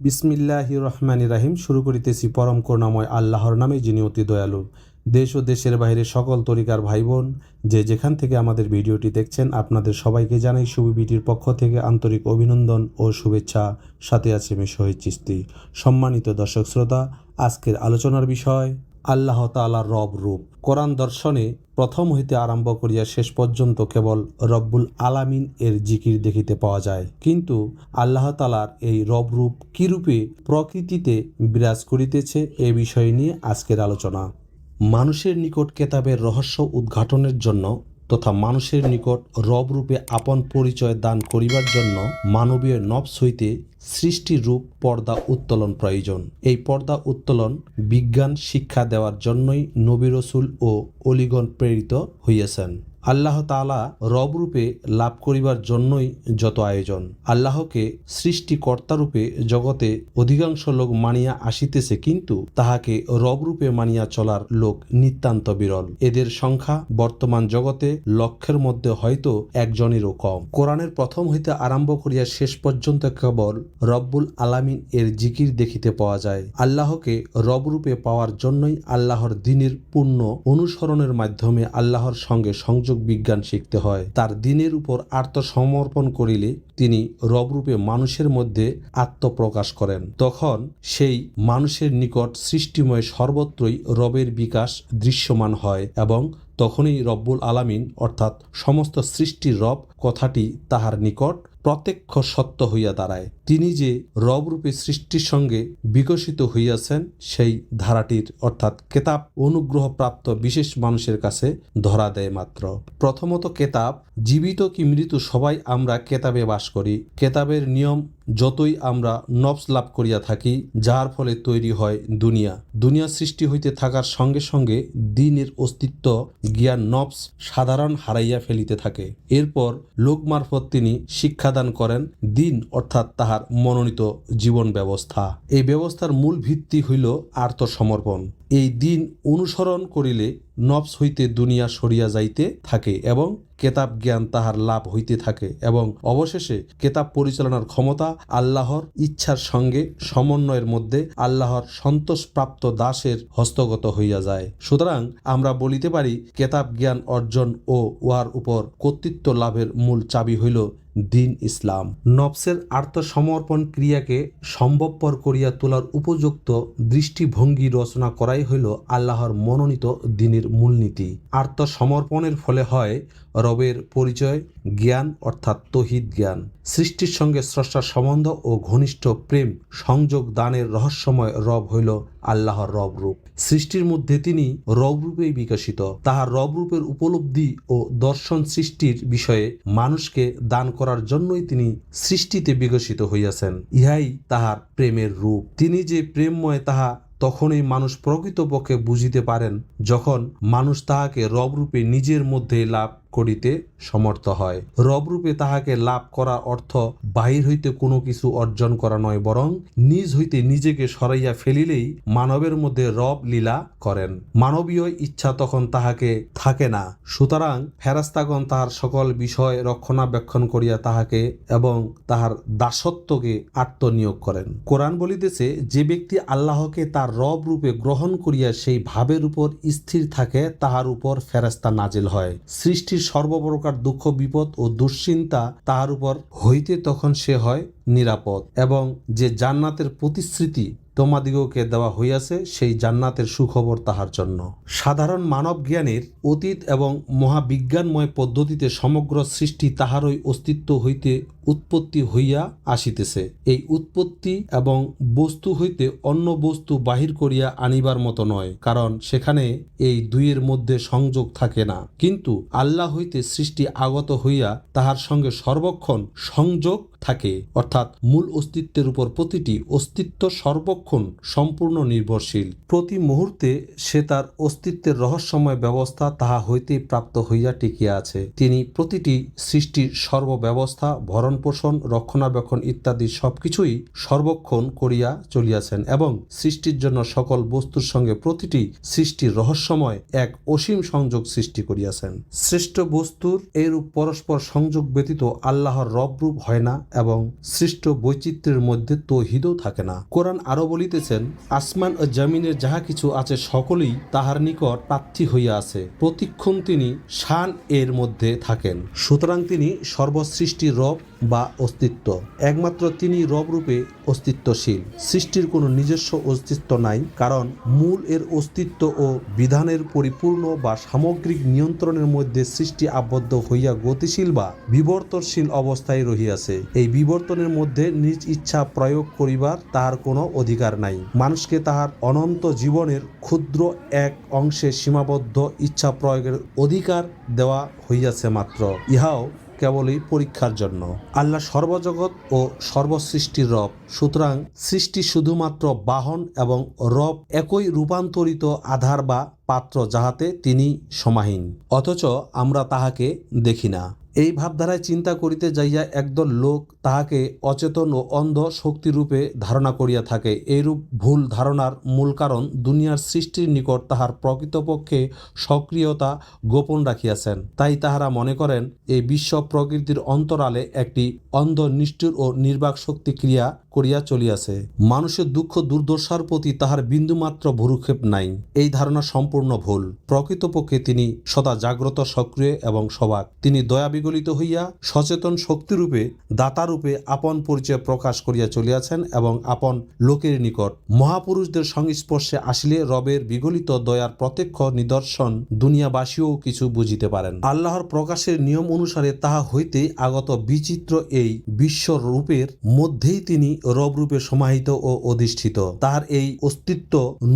বিসমিল্লাহ রহমান রাহিম, শুরু করিতেছি পরম করুণাময় আল্লাহর নামে, যিনি অতি দয়ালু। দেশ ও দেশের বাইরে সকল তরিকার ভাই বোন যে যেখান থেকে আমাদের ভিডিওটি দেখছেন, আপনাদের সবাইকে জানাই শুভ বিটির পক্ষ থেকে আন্তরিক অভিনন্দন ও শুভেচ্ছা। সাথে আছে আমি শহীদ চিস্তি সম্মানিত দর্শক শ্রোতা, আজকের আলোচনার বিষয় আল্লাহ তালার রব রূপ। কোরআন দর্শনে প্রথম হইতে আরম্ভ করিয়া শেষ পর্যন্ত কেবল রব্বুল আলামিন এর জিকির দেখিতে পাওয়া যায়। কিন্তু আল্লাহ তালার এই রব রূপ কিরূপে প্রকৃতিতে বিরাজ করিতেছে এ বিষয় নিয়ে আজকের আলোচনা। মানুষের নিকট কেতাবের রহস্য উদ্ঘাটনের জন্য তথা মানুষের নিকট রব রূপে আপন পরিচয় দান করিবার জন্য মানবীয় নবস হইতে সৃষ্টিরূপ পর্দা উত্তোলন প্রয়োজন। এই পর্দা উত্তোলন বিজ্ঞান শিক্ষা দেওয়ার জন্যই নবী রসুল ও অলিগণ প্রেরিত হইয়াছেন। আল্লাহ তালা রব রূপে লাভ করিবার জন্যই যত আয়োজন। আল্লাহকে সৃষ্টিকর্তারূপে জগতে অধিকাংশ লোক মানিয়া আসিতেছে কিন্তু তাহাকে রব রূপে মানিয়া চলার লোক নিতান্ত বিরল। এদের সংখ্যা বর্তমান জগতে লক্ষের মধ্যে হয়তো একজনেরও কম। কোরআনের প্রথম হইতে আরম্ভ করিয়া শেষ পর্যন্ত কেবল রব্বুল আলামিন এর জিকির দেখিতে পাওয়া যায়। আল্লাহকে রব রূপে পাওয়ার জন্যই আল্লাহর দিনের পূর্ণ অনুসরণের মাধ্যমে আল্লাহর সঙ্গে সংযোগ বিজ্ঞান শিখতে হয়। তার দিনের উপর আত্মসমর্পণ করিলে তিনি রবরূপে মানুষের মধ্যে আত্মপ্রকাশ করেন। তখন সেই মানুষের নিকট সৃষ্টিময় সর্বত্রই রবের বিকাশ দৃশ্যমান হয় এবং তখনই রব্বুল আলামিন, অর্থাৎ সমস্ত সৃষ্টির রব কথাটি তাহার নিকট প্রত্যক্ষ সত্য হইয়া দাঁড়ায়। তিনি যে রবরূপে সৃষ্টির সঙ্গে বিকশিত হইয়াছেন, সেই ধারাটির অর্থাৎ কেতাব অনুগ্রহপ্রাপ্ত বিশেষ মানুষের কাছে ধরা দেয় মাত্র। প্রথমত কেতাব, জীবিত কি মৃত সবাই আমরা কেতাবে বাস করি। কেতাবের নিয়ম, যতই আমরা নবস লাভ করিয়া থাকি, যার ফলে তৈরি হয় দুনিয়া। দুনিয়া সৃষ্টি হইতে থাকার সঙ্গে সঙ্গে দিনের অস্তিত্ব, জ্ঞান, নবস সাধারণ হারাইয়া ফেলিতে থাকে। এরপর লোক মারফত তিনি শিক্ষাদান করেন। দিন অর্থাৎ তাহার মনোনীত জীবন ব্যবস্থা। এই ব্যবস্থার মূল ভিত্তি হইল আত্মসমর্পণ। এই দিন অনুসরণ করিলে নবস হইতে দুনিয়া সরিয়া যাইতে থাকে এবং কেতাব জ্ঞান তাহার লাভ হইতে থাকে এবং অবশেষে কেতাব পরিচালনার ক্ষমতা আল্লাহর ইচ্ছার সঙ্গে সমন্বয়ের মধ্যে আল্লাহর সন্তোষপ্রাপ্ত দাসের হস্তগত হইয়া যায়। সুতরাং আমরা বলিতে পারি, কেতাব জ্ঞান অর্জন ও উহার উপর কর্তৃত্ব লাভের মূল চাবি হইল দিন ইসলাম। নবসের আত্মসমর্পণ ক্রিয়াকে সম্ভবপর করিয়া তোলার উপযুক্ত দৃষ্টিভঙ্গি রচনা করাই হইল আল্লাহর মনোনীত দিনের মূলনীতি। আত্মসমর্পণের ফলে হয় রবের পরিচয়, জ্ঞান অর্থাৎ তহিদ জ্ঞান। সৃষ্টির সঙ্গে স্রষ্টার সম্বন্ধ ও ঘনিষ্ঠ প্রেম, সংযোগ দানের রহস্যময় রব হইল আল্লাহর রব রূপ সৃষ্টির মধ্যে তিনি রব রূপেই বিকশিত। তাহার রব রূপের উপলব্ধি ও দর্শন সৃষ্টির বিষয়ে মানুষকে দান করার জন্যই তিনি সৃষ্টিতে বিকশিত হইয়াছেন। ইহাই তাহার প্রেমের রূপ। তিনি যে প্রেমময়, তাহা তখনই মানুষ প্রকৃতপক্ষে বুঝিতে পারেন যখন মানুষ তাহাকে রবরূপে নিজের মধ্যে লাভ করিতে সমর্থ হয়। রবরূপে তাহাকে লাভ করা অর্থ বাহির হইতে কোনো কিছু অর্জন করা নয়, বরং নিজ হইতে নিজেকে সরাইয়া ফেলিলেই মানবের মধ্যে রব লীলা করেন। মানবীয় ইচ্ছা তখন তাহাকে থাকে না। সুতরাং ফেরাস্তাগণ তাহার সকল বিষয় রক্ষণাবেক্ষণ করিয়া তাহাকে এবং তাহার দাসত্বকে আত্মনিয়োগ করেন। কোরআন বলিতেছে, যে ব্যক্তি আল্লাহকে তার রব রূপে গ্রহণ করিয়া সেই ভাবের উপর স্থির থাকে, তাহার উপর ফেরাস্তা নাজিল হয়। সৃষ্টির সর্বপ্রকার দুঃখ বিপদ ও দুশ্চিন্তা তাহার উপর হইতে তখন সে হয়। নিরাপদ এবং যে জান্নাতের প্রতিশ্রুতি তোমাদিগকে দেওয়া হইয়াছে, সেই জান্নাতের সুখবর তাহার জন্য। সাধারণ মানব জ্ঞানের অতীত এবং মহাবিজ্ঞানময় পদ্ধতিতে সমগ্র সৃষ্টি তাহারই অস্তিত্ব হইতে উৎপত্তি হইয়া আসিতেছে। এই উৎপত্তি এবং বস্তু হইতে অন্য বস্তু বাহির করিয়া আনিবার মতো নয়, কারণ সেখানে এই দুইয়ের মধ্যে সংযোগ থাকে না। কিন্তু আল্লাহ হইতে সৃষ্টি আগত হইয়া তাহার সঙ্গে সর্বক্ষণ সংযোগ থাকে, অর্থাৎ মূল অস্তিত্বের উপর প্রতিটি অস্তিত্ব সর্বক্ষণ সম্পূর্ণ নির্ভরশীল। প্রতি মুহূর্তে সে তার অস্তিত্বের রহস্যময় ব্যবস্থা তাহা হইতে প্রাপ্ত হইয়া টিকিয়া আছে। তিনি প্রতিটি সৃষ্টির সর্বব্যবস্থা ভরণ পোষণ রক্ষণাবেক্ষণ ইত্যাদি সবকিছুই সর্বক্ষণ করিয়া চলিয়াছেন এবং সৃষ্টির জন্য সকল বস্তুর সঙ্গে প্রতিটি সৃষ্টির রহস্যময় এক অসীম সংযোগ সৃষ্টি করিয়াছেন। শ্রেষ্ঠ বস্তুর এরূপ পরস্পর সংযোগ ব্যতীত আল্লাহর রবরূপ হয় না। এবং সৃষ্ট বৈচিত্র্যের মধ্যে তৌহিদও থাকে না। কোরআন আরও বলিতেছেন, আসমান ও জমিনের যাহা কিছু আছে, সকলেই তাহার নিকট প্রার্থী হইয়া আছে। প্রতিক্ষণ তিনি শান এর মধ্যে থাকেন। সুতরাং তিনি সর্বসৃষ্টির রব বা অস্তিত্ব। একমাত্র তিনি রব রূপে অস্তিত্বশীল। সৃষ্টির কোনো নিজস্ব অস্তিত্ব নাই, কারণ মূল এর অস্তিত্ব ও বিধানের পরিপূর্ণ বা সামগ্রিক নিয়ন্ত্রণের মধ্যে সৃষ্টি আবদ্ধ হইয়া গতিশীল বা বিবর্তনশীল অবস্থায় রহিয়াছে। এই বিবর্তনের মধ্যে নিজ ইচ্ছা প্রয়োগ করিবার তাহার কোনো অধিকার নাই। মানুষকে তাহার অনন্ত জীবনের ক্ষুদ্র এক অংশে সীমাবদ্ধ ইচ্ছা প্রয়োগের অধিকার দেওয়া হইয়াছে মাত্র। ইহাও কেবলই পরীক্ষার জন্য। আল্লাহ সর্বজগৎ ও সর্বসৃষ্টির রব। সুতরাং সৃষ্টি শুধুমাত্র বাহন এবং রব একই রূপান্তরিত আধার বা পাত্র যাহাতে তিনি সমাহীন, অথচ আমরা তাহাকে দেখি না। এই ভাবধারায় চিন্তা করিতে যাইয়া একদল লোক তাহাকে অচেতন ও অন্ধ শক্তিরূপে ধারণা করিয়া থাকে। এইরূপ ভুল ধারণার মূল কারণ দুনিয়ার সৃষ্টির নিকট তাহার প্রকৃতপক্ষে সক্রিয়তা গোপন রাখিয়াছেন। তাই তাহারা মনে করেন, এই বিশ্ব প্রকৃতির অন্তরালে একটি অন্ধ নিষ্ঠুর ও নির্বাক শক্তি ক্রিয়া করিয়া চলিয়াছে। মানুষের দুঃখ দুর্দশার প্রতি তাহার বিন্দুমাত্র ভুরুক্ষেপ নাই। এই ধারণা সম্পূর্ণ ভুল। প্রকৃতপক্ষে তিনি সদা জাগ্রত, সক্রিয় এবং সবাক। তিনি দয়া বিগলিত হইয়া সচেতন শক্তিরূপে, দাতারূপে আপন পরিচয় প্রকাশ করিয়া চলিয়াছেন এবং আপন লোকের নিকট। মহাপুরুষদের সংস্পর্শে আসিলে রবের বিগলিত দয়ার প্রত্যক্ষ নিদর্শন দুনিয়াবাসীও কিছু বুঝিতে পারেন। আল্লাহর প্রকাশের নিয়ম অনুসারে তাহা হইতে আগত বিচিত্র এই বিশ্ব রূপের মধ্যেই তিনি রব রূপে সমাহিত ও অধিষ্ঠিত। তাহার এই অস্তিত্ব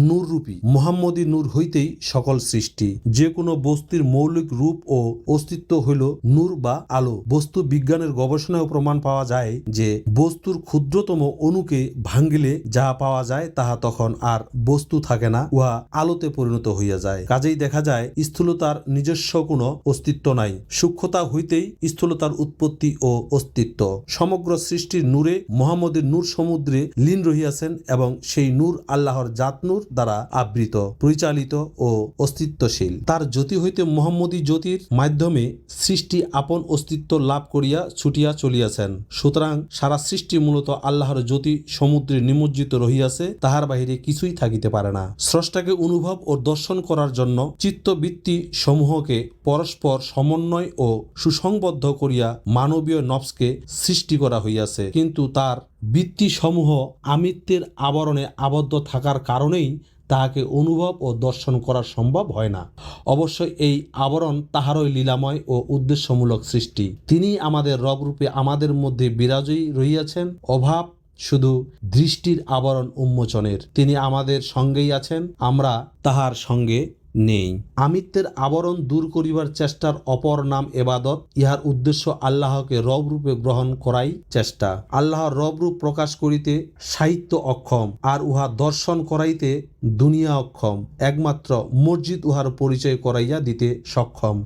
নূর রূপী মোহাম্মদী নূর হইতেই সকল সৃষ্টি। যে কোনো বস্তুর মৌলিক রূপ ও অস্তিত্ব হইল নূর বা আলো। বস্তু বিজ্ঞানের গবেষণায় প্রমাণ পাওয়া যায় যে বস্তুর ক্ষুদ্রতম অণুকে ভাঙ্গিলে যাহা পাওয়া যায় তাহা তখন আর বস্তু থাকে না, উহা আলোতে পরিণত হইয়া যায়। কাজেই দেখা যায়, স্থূলতার নিজস্ব কোনো অস্তিত্ব নাই। সূক্ষ্মতা হইতেই স্থূলতার উৎপত্তি ও অস্তিত্ব। সমগ্র সৃষ্টির নূরে মোহাম্মদের নূর সমুদ্রে লীন রহিয়াছেন এবং সেই নূর আল্লাহর জাত নূর দ্বারা আবৃত, পরিচালিত ও অস্তিত্বশীল। তার জ্যোতি হইতে মোহাম্মদী জ্যোতির মাধ্যমে সৃষ্টি আপন অস্তিত্ব লাভ করিয়া ছুটিয়া চলিয়াছেন। সুতরাং সারা সৃষ্টি মূলত আল্লাহর জ্যোতি সমুদ্রে নিমজ্জিত রহিয়াছে, তাহার বাহিরে কিছুই থাকিতে পারে না। স্রষ্টাকে অনুভব ও দর্শন করার জন্য চিত্তবৃত্তি সমূহকে পরস্পর সমন্বয় ও সুসংবদ্ধ করিয়া মানবীয় নবসকে সৃষ্টি করা হইয়াছে। কিন্তু তার বৃত্তিসমূহ আমিত্বের আবরণে আবদ্ধ থাকার কারণেই তাহাকে অনুভব ও দর্শন করা সম্ভব হয় না। অবশ্যই এই আবরণ তাহারই লীলাময় ও উদ্দেশ্যমূলক সৃষ্টি। তিনি আমাদের রবরূপে আমাদের মধ্যে বিরাজয়ী রহিয়াছেন। অভাব শুধু দৃষ্টির আবরণ উন্মোচনের। তিনি আমাদের সঙ্গেই আছেন। আমরা তাহার সঙ্গে নেই। আমিত্বের আবরণ দূর করিবার চেষ্টার অপর নাম এবাদত। ইহার উদ্দেশ্য আল্লাহকে রব রূপে গ্রহণ করাই চেষ্টা। আল্লাহর রব রূপ প্রকাশ করিতে সাহিত্য অক্ষম, আর উহা দর্শন করাইতে দুনিয়া অক্ষম। একমাত্র মসজিদ উহার পরিচয় করাইয়া দিতে সক্ষম।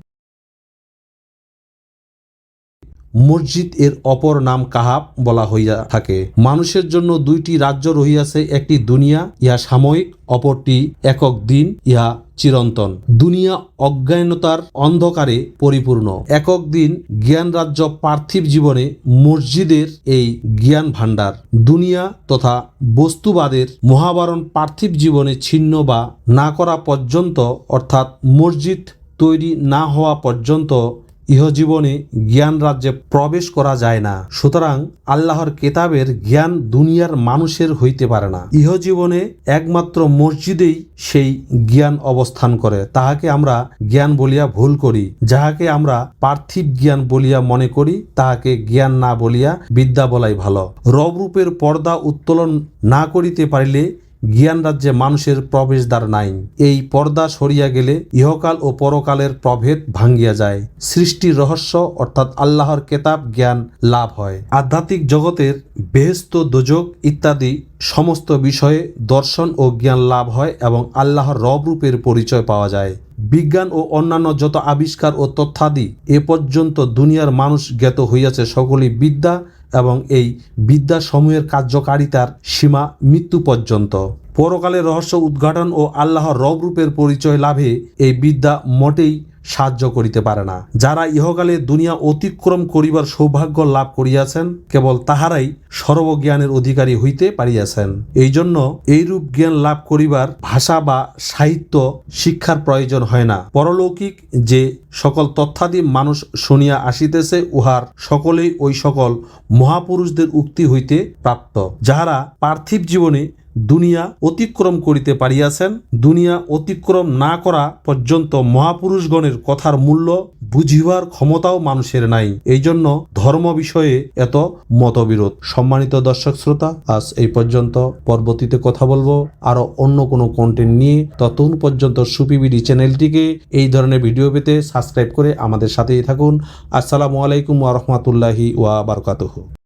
মসজিদ এর অপর নাম কাহাব বলা হইয়া থাকে। মানুষের জন্য দুইটি রাজ্য রহিয়াছে, একটি দুনিয়া, ইহা সাময়িক, অপরটি একক দিন, ইহা চিরন্তন। দুনিয়া অজ্ঞানতার অন্ধকারে পরিপূর্ণ। একক দিন জ্ঞান রাজ্য পার্থিব জীবনে মসজিদের এই জ্ঞান ভাণ্ডার দুনিয়া তথা বস্তুবাদের মহাবারণ পার্থিব জীবনে ছিন্ন বা না করা পর্যন্ত, অর্থাৎ মসজিদ তৈরি না হওয়া পর্যন্ত ইহজীবনে জ্ঞান রাজ্যে প্রবেশ করা যায় না। সুতরাং আল্লাহর কেতাবের জ্ঞান দুনিয়ার মানুষের হইতে পারে না। ইহজীবনে একমাত্র মসজিদেই সেই জ্ঞান অবস্থান করে। তাহাকে আমরা জ্ঞান বলিয়া ভুল করি। যাহাকে আমরা পার্থিব জ্ঞান বলিয়া মনে করি, তাহাকে জ্ঞান না বলিয়া বিদ্যা বলাই ভালো। রবরূপের পর্দা উত্তোলন না করিতে পারিলে জ্ঞান রাজ্যে মানুষের প্রবেশদ্বার নাই। এই পর্দা সরিয়া গেলে ইহকাল ও পরকালের প্রভেদ ভাঙ্গিয়া যায়। সৃষ্টির রহস্য অর্থাৎ আল্লাহর কেতাব জ্ঞান লাভ হয়। আধ্যাত্মিক জগতের বেহেস্ত দোজক ইত্যাদি সমস্ত বিষয়ে দর্শন ও জ্ঞান লাভ হয় এবং আল্লাহর রব রূপের পরিচয় পাওয়া যায়। বিজ্ঞান ও অন্যান্য যত আবিষ্কার ও তথ্যাদি এ পর্যন্ত দুনিয়ার মানুষ জ্ঞাত হইয়াছে সকলই বিদ্যা এবং এই বিদ্যাসমূহের কার্যকারিতার সীমা মৃত্যু পর্যন্ত। পরকালে রহস্য উদ্ঘাটন ও আল্লাহর রবরূপের পরিচয় লাভে এই বিদ্যা মোটেই সাহায্য করিতে পারে না। যারা ইহকালে দুনিয়া অতিক্রম করিবার সৌভাগ্য লাভ করিয়াছেন, কেবল তাহারাই সর্বজ্ঞানের অধিকারী হইতে পারিয়াছেন। এই জন্য এইরূপ জ্ঞান লাভ করিবার ভাষা বা সাহিত্য শিক্ষার প্রয়োজন হয় না। পরলৌকিক যে সকল তথ্যাদি মানুষ শুনিয়া আসিতেছে, উহার সকলেই ওই সকল মহাপুরুষদের উক্তি হইতে প্রাপ্ত, যাহারা পার্থিব জীবনে দুনিয়া অতিক্রম করিতে পারিয়াছেন। দুনিয়া অতিক্রম না করা পর্যন্ত মহাপুরুষগণের কথার মূল্য বুঝিবার ক্ষমতাও মানুষের নাই। এই জন্য ধর্ম বিষয়ে এত মতবিরোধ। সম্মানিত দর্শক শ্রোতা, আজ এই পর্যন্ত পরবর্তীতে কথা বলব। আরও অন্য কোনো কন্টেন্ট নিয়ে ততক্ষণ পর্যন্ত সুপিবিডি চ্যানেলটিকে এই ধরনের ভিডিও পেতে সাবস্ক্রাইব করে আমাদের সাথেই থাকুন। আসসালামু আলাইকুম ওয়া বারাকাতুহু।